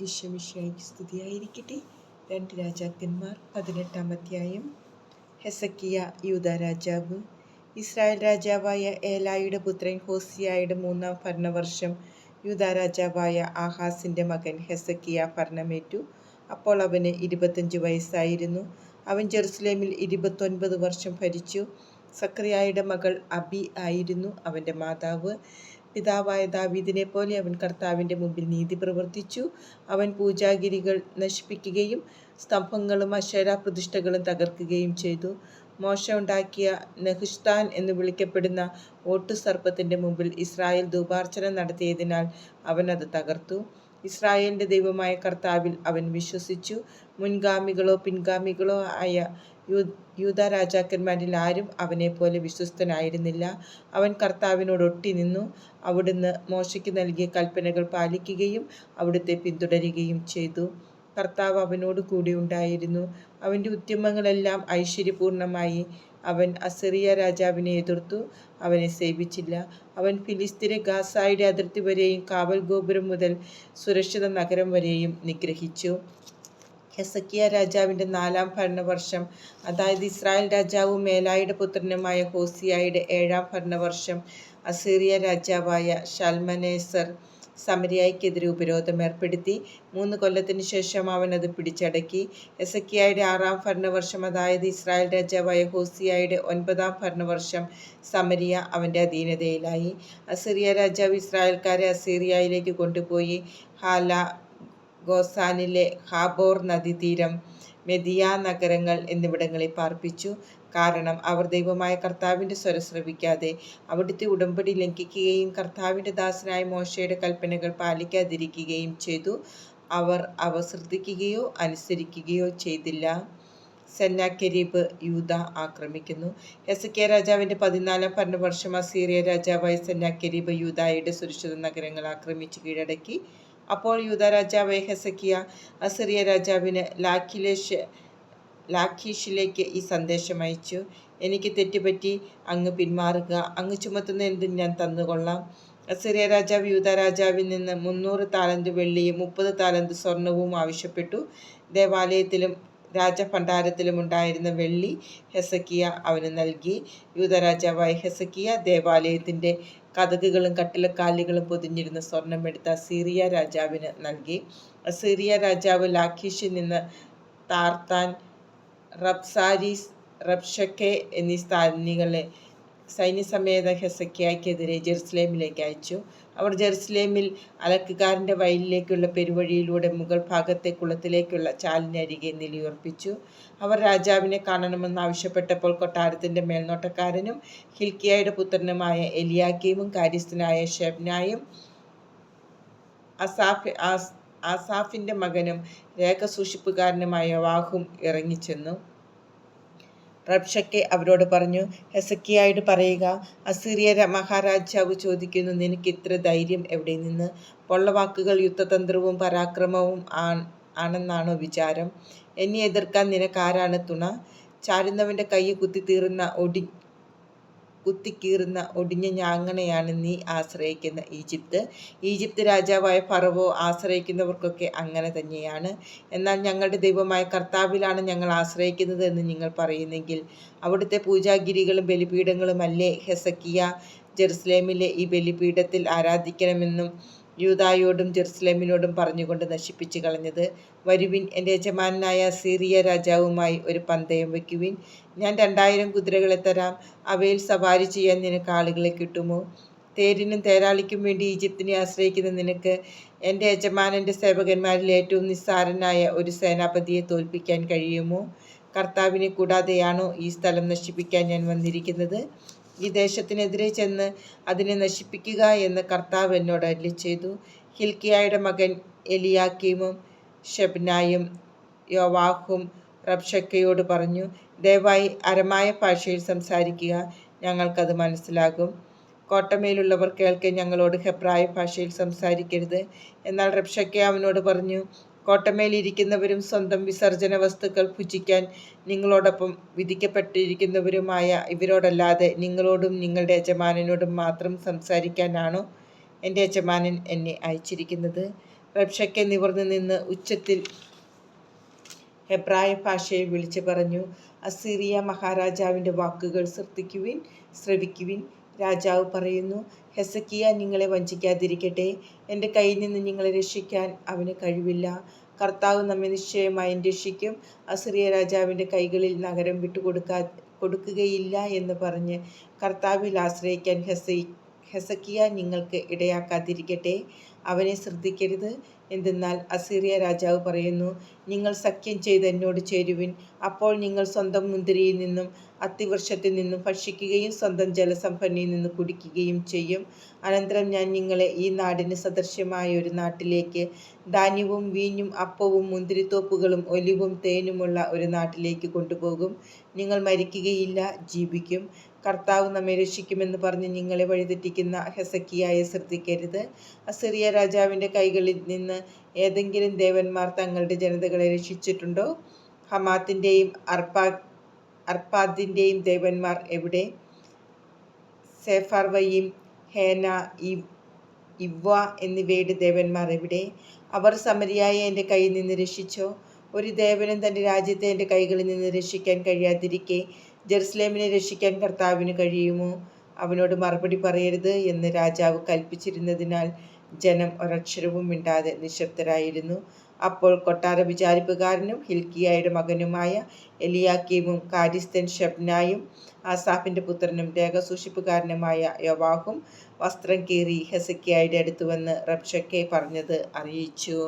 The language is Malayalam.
ഈശ്വമിഷയ്ക്ക് സ്തുതിയായിരിക്കട്ടെ രണ്ട് രാജാക്കന്മാർ പതിനെട്ടാം അധ്യായം. ഹെസക്കിയ യൂത രാജാവ്. ഇസ്രായേൽ രാജാവായ ഏലായുടെ പുത്രൻ ഹോസിയായുടെ മൂന്നാം ഭരണവർഷം യൂത രാജാവായ ആഹാസിന്റെ മകൻ ഹെസക്കിയ ഭരണമേറ്റു. അപ്പോൾ അവന് ഇരുപത്തഞ്ച് വയസ്സായിരുന്നു. അവൻ ജെറുസലേമിൽ ഇരുപത്തൊൻപത് വർഷം ഭരിച്ചു. സക്രിയായുടെ മകൾ അബി ആയിരുന്നു അവന്റെ മാതാവ്. പിതാവായ ദാവീദിനെ പോലെ അവൻ കർത്താവിന്റെ മുമ്പിൽ നീതി പ്രവർത്തിച്ചു. അവൻ പൂജാഗിരികൾ നശിപ്പിക്കുകയും സ്തംഭങ്ങളും അശേര പ്രതിഷ്ഠകളും തകർക്കുകയും ചെയ്തു. മോശ ഉണ്ടാക്കിയ നെഹുഷ്താൻ എന്ന് വിളിക്കപ്പെടുന്ന ഓട്ടുസർപ്പത്തിന്റെ മുമ്പിൽ ഇസ്രായേൽ ധൂപാർച്ചന നടത്തിയതിനാൽ അവൻ അത് തകർത്തു. ഇസ്രായേലിന്റെ ദൈവമായ കർത്താവിൽ അവൻ വിശ്വസിച്ചു. മുൻഗാമികളോ പിൻഗാമികളോ ആയ യൂത രാജാക്കന്മാരിൽ ആരും അവനെ പോലെ വിശ്വസ്തനായിരുന്നില്ല. അവൻ കർത്താവിനോട് ഒട്ടി നിന്നു. അവിടുന്ന് മോശയ്ക്ക് നൽകിയ കൽപ്പനകൾ പാലിക്കുകയും അവിടുത്തെ പിന്തുടരുകയും ചെയ്തു. കർത്താവ് അവനോട് കൂടി ഉണ്ടായിരുന്നു. അവന്റെ ഉദ്യമങ്ങളെല്ലാം ഐശ്വര്യപൂർണമായി അവൻ അസറിയ രാജാവിനെ എതിർത്തു. അവനെ സേവിച്ചില്ല. അവൻ ഫിലിസ്തീനെ ഗാസായുടെ അതിർത്തി വരെയും കാവൽ ഗോപുരം മുതൽ സുരക്ഷിത നഗരം വരെയും നിഗ്രഹിച്ചു. ഹെസക്കിയ രാജാവിന്റെ നാലാം ഭരണവർഷം അതായത് ഇസ്രായേൽ രാജാവ് മേലായുടെ പുത്രനുമായ ഹോസിയായുടെ ഏഴാം ഭരണവർഷം അസീറിയ രാജാവായ ഷൽമനേസർ സമരിയായ്ക്കെതിരെ ഉപരോധം ഏർപ്പെടുത്തി. മൂന്ന് കൊല്ലത്തിന് ശേഷം അവൻ അത് പിടിച്ചടക്കി. എസക്കിയായുടെ ആറാം ഭരണവർഷം അതായത് ഇസ്രായേൽ രാജാവായ ഹോസിയായുടെ ഒൻപതാം ഭരണവർഷം സമരിയ അവന്റെ അധീനതയിലായി. അസിറിയ രാജാവ് ഇസ്രായേൽക്കാരെ അസീറിയയിലേക്ക് കൊണ്ടുപോയി. ഹാല ഗോസാനിലെ ഹാബോർ നദീതീരം മെദിയ നഗരങ്ങൾ എന്നിവിടങ്ങളിൽ പാർപ്പിച്ചു. കാരണം അവർ ദൈവമായ കർത്താവിന്റെ സ്വരം ശ്രവിക്കാതെ അവിടുത്തെ ഉടമ്പടി ലംഘിക്കുകയും കർത്താവിന്റെ ദാസനായ മോശയുടെ കൽപ്പനകൾ പാലിക്കാതിരിക്കുകയും ചെയ്തു. അവർ അവ ശ്രദ്ധിക്കുകയോ അനുസരിക്കുകയോ ചെയ്തില്ല. സെന്നാക്കെരീബ് യൂത ആക്രമിക്കുന്നു. എസക്കിയ രാജാവിന്റെ പതിനാലാം ഭരണവർഷം അസീറിയ രാജാവായ സെന്നാക്കെരീബ് യൂതായുടെ സുരക്ഷിത നഗരങ്ങൾ ആക്രമിച്ച് കീഴടക്കി. അപ്പോൾ യൂത രാജാവ് ഹെസക്കിയ അസിറിയ രാജാവിന് ലാഖിലേഷ് ലാഖീഷിലേക്ക് ഈ സന്ദേശം അയച്ചു. എനിക്ക് തെറ്റുപറ്റി. അങ്ങ് പിന്മാറുക. അങ്ങ് ചുമത്തുന്ന എന്തും ഞാൻ തന്നുകൊള്ളാം അസിറിയ രാജാവ് യൂത രാജാവിൽ നിന്ന് മുന്നൂറ് താലന്ത് വെള്ളിയും മുപ്പത് താലന്ത് സ്വർണവും ആവശ്യപ്പെട്ടു. ദേവാലയത്തിലും രാജഭണ്ഡാരത്തിലും ഉണ്ടായിരുന്ന വെള്ളി ഹെസക്കിയ അവന് നൽകി. യൂതരാജാവായ ഹെസക്കിയ ദേവാലയത്തിന്റെ കഥകുകളും കട്ടിലക്കാലുകളും പൊതിഞ്ഞിരുന്ന സ്വർണം എടുത്ത അസീറിയ രാജാവിന് നൽകി. അസീറിയ രാജാവ് ലാഖീഷിൽ നിന്ന് താർത്താൻ റബ്സാരിസ് റബ്ഷക്കെ എന്നീ സ്ഥാനികളെ സൈന്യസമേത ഹെസക്കിയായ്ക്കെതിരെ ജെറുസലേമിലേക്ക് അയച്ചു. അവർ ജെറുസലേമിൽ അലക്കുകാരന്റെ വയലിലേക്കുള്ള പെരുവഴിയിലൂടെ മുകൾ ഭാഗത്തെ കുളത്തിലേക്കുള്ള ചാലിനരികെ നിലയുറപ്പിച്ചു. അവർ രാജാവിനെ കാണണമെന്ന് ആവശ്യപ്പെട്ടപ്പോൾ കൊട്ടാരത്തിന്റെ മേൽനോട്ടക്കാരനും ഹിൽക്കിയായുടെ പുത്രനുമായ എലിയാക്കീമും കാര്യസ്ഥനായ ഷെബ്നായും അസാഫ് ആസാഫിന്റെ മകനും രേഖസൂക്ഷിപ്പുകാരനുമായ വാഹും ഇറങ്ങിച്ചെന്നു. റബ്ഷക്കെ അവരോട് പറഞ്ഞു ഹെസക്കിയായിട്ട് പറയുക അസീറിയ മഹാരാജാവ് ചോദിക്കുന്നു നിനക്ക് ഇത്ര ധൈര്യം എവിടെ നിന്ന്? പൊള്ളവാക്കുകൾ യുദ്ധതന്ത്രവും പരാക്രമവും ആണെന്നാണോ വിചാരം? എന്നെ എതിർക്കാൻ നിനക്കാരാണ് തുണ? ചാരുന്നവന്റെ കൈ കുത്തിത്തീറുന്ന ഒടി കുത്തിക്കീറുന്ന ഒടിഞ്ഞ ഞാങ്ങണയാണ് നീ ആശ്രയിക്കുന്ന ഈജിപ്ത്. ഈജിപ്ത് രാജാവായ ഫറവോ ആശ്രയിക്കുന്നവർക്കൊക്കെ അങ്ങനെ തന്നെയാണ്. എന്നാൽ ഞങ്ങളുടെ ദൈവമായ കർത്താവിലാണ് ഞങ്ങൾ ആശ്രയിക്കുന്നത് എന്ന് നിങ്ങൾ പറയുന്നെങ്കിൽ അവിടുത്തെ പൂജാഗിരികളും ബലിപീഠങ്ങളും അല്ലേ ഹെസക്കിയ? ജെറുസലേമിലെ ഈ ബലിപീഠത്തിൽ ആരാധിക്കണമെന്നും യൂതായോടും ജെറുസലേമിനോടും പറഞ്ഞുകൊണ്ട് നശിപ്പിച്ചു കളഞ്ഞത്. വരുവിൻ എന്റെ യജമാനായ സീറിയ രാജാവുമായി ഒരു പന്തയം വയ്ക്കുവിൻ. ഞാൻ രണ്ടായിരം കുതിരകളെ തരാം. അവയിൽ സവാരി ചെയ്യാൻ നിനക്ക് ആളുകളെ കിട്ടുമോ? തേരിനും തേരാളിക്കും വേണ്ടി ഈജിപ്തിനെ ആശ്രയിക്കുന്ന നിനക്ക് എന്റെ യജമാനന്റെ സേവകന്മാരിൽ ഏറ്റവും നിസ്സാരനായ ഒരു സേനാപതിയെ തോൽപ്പിക്കാൻ കഴിയുമോ? കർത്താവിനെ കൂടാതെയാണോ ഈ സ്ഥലം നശിപ്പിക്കാൻ ഞാൻ വന്നിരിക്കുന്നത്? ഈ ദേശത്തിനെതിരെ ചെന്ന് അതിനെ നശിപ്പിക്കുക എന്ന് കർത്താവ് എന്നോട് അല്ലി ചെയ്തു. ഹിൽക്കിയായുടെ മകൻ എലിയാക്കീമും ഷബ്നായും യോവാഹും റബ്ഷക്കയോട് പറഞ്ഞു ദയവായി അരമായ ഭാഷയിൽ സംസാരിക്കുക ഞങ്ങൾക്കത് മനസ്സിലാകും. കോട്ടമേലുള്ളവർ കേൾക്കെ ഞങ്ങളോട് ഹെബ്രായ ഭാഷയിൽ സംസാരിക്കരുത്. എന്നാൽ റബ്ഷക്ക അവനോട് പറഞ്ഞു കോട്ടമേലിരിക്കുന്നവരും സ്വന്തം വിസർജന വസ്തുക്കൾ ഭുജിക്കാൻ നിങ്ങളോടൊപ്പം വിധിക്കപ്പെട്ടിരിക്കുന്നവരുമായ ഇവരോടല്ലാതെ നിങ്ങളോടും നിങ്ങളുടെ യജമാനോടും മാത്രം സംസാരിക്കാനാണോ എന്റെ യജമാനൻ എന്നെ അയച്ചിരിക്കുന്നത്? റബ്ഷക്കെ നിവർന്നു നിന്ന് ഉച്ചത്തിൽ ഹെബ്രായ ഭാഷയിൽ വിളിച്ചു പറഞ്ഞു അസീറിയ മഹാരാജാവിന്റെ വാക്കുകൾ ശ്രദ്ധിക്കുവിൻ ശ്രവിക്കുവിൻ. രാജാവ് പറയുന്നു ഹെസക്കിയ നിങ്ങളെ വഞ്ചിക്കാതിരിക്കട്ടെ. എന്റെ കയ്യിൽ നിന്ന് നിങ്ങളെ രക്ഷിക്കാൻ അവന് കഴിവില്ല. കർത്താവ് നമ്മെ നിശ്ചയമായി രക്ഷിക്കും. അസിറിയ രാജാവിന്റെ കൈകളിൽ നഗരം വിട്ടുകൊടുക്കാ കൊടുക്കുകയില്ല എന്ന് പറഞ്ഞ് കർത്താവിൽ ആശ്രയിക്കാൻ ഹെസ ഹെസക്കിയ നിങ്ങൾക്ക് ഇടയാക്കാതിരിക്കട്ടെ. അവനെ ശ്രദ്ധിക്കരുത്. എന്തെന്നാൽ അസീറിയ രാജാവ് പറയുന്നു നിങ്ങൾ സഖ്യം ചെയ്ത് എന്നോട് ചേരുവിൻ. അപ്പോൾ നിങ്ങൾ സ്വന്തം മുന്തിരിയിൽ നിന്നും അത്തിവൃക്ഷത്തിൽ നിന്നും ഭക്ഷിക്കുകയും സ്വന്തം ജലസംഭരണിയിൽ നിന്ന് കുടിക്കുകയും ചെയ്യും. അനന്തരം ഞാൻ നിങ്ങളെ ഈ നാടിന് സദൃശ്യമായ ഒരു നാട്ടിലേക്ക് ധാന്യവും വീഞ്ഞും അപ്പവും മുന്തിരിത്തോപ്പുകളും ഒലിവും തേനുമുള്ള ഒരു നാട്ടിലേക്ക് കൊണ്ടുപോകും. നിങ്ങൾ മരിക്കുകയില്ല ജീവിക്കും. കർത്താവ് നമ്മെ രക്ഷിക്കുമെന്ന് പറഞ്ഞ് നിങ്ങളെ വഴിതെറ്റിക്കുന്ന ഹെസക്കിയായെ ശ്രദ്ധിക്കരുത്. അസിറിയ രാജാവിന്റെ കൈകളിൽ നിന്ന് ഏതെങ്കിലും ദേവന്മാർ തങ്ങളുടെ ജനതകളെ രക്ഷിച്ചിട്ടുണ്ടോ? ഹമാത്തിന്റെയും അർപ്പാ അർപ്പാദിന്റെയും ദേവന്മാർ എവിടെ? സേഫർവയും ഹേന ഇവ്വ എന്നിവയുടെ ദേവന്മാർ എവിടെ? അവർ സമരിയായ എന്റെ കയ്യിൽ നിന്ന് രക്ഷിച്ചോ? ഒരു ദേവനും തന്റെ രാജ്യത്തെ എന്റെ കൈകളിൽ നിന്ന് രക്ഷിക്കാൻ കഴിയാതിരിക്കെ ജെറുസലേമിനെ രക്ഷിക്കാൻ കർത്താവിന് കഴിയുമോ? അവനോട് മറുപടി പറയരുത് എന്ന് രാജാവ് കൽപ്പിച്ചിരുന്നതിനാൽ ജനം ഒരക്ഷരവും മിണ്ടാതെ നിശബ്ദരായിരുന്നു. അപ്പോൾ കൊട്ടാര വിചാരിപ്പുകാരനും ഹിൽക്കിയായുടെ മകനുമായ എലിയാക്കീമും കാരിസ്തൻ ഷബ്നായും ആസാഫിന്റെ പുത്രനും രേഖസൂക്ഷിപ്പുകാരനുമായ യവാഹും വസ്ത്രം കീറി ഹെസക്കിയായുടെ അടുത്ത് വന്ന് റബ്ഷക്കെ പറഞ്ഞത് അറിയിച്ചു.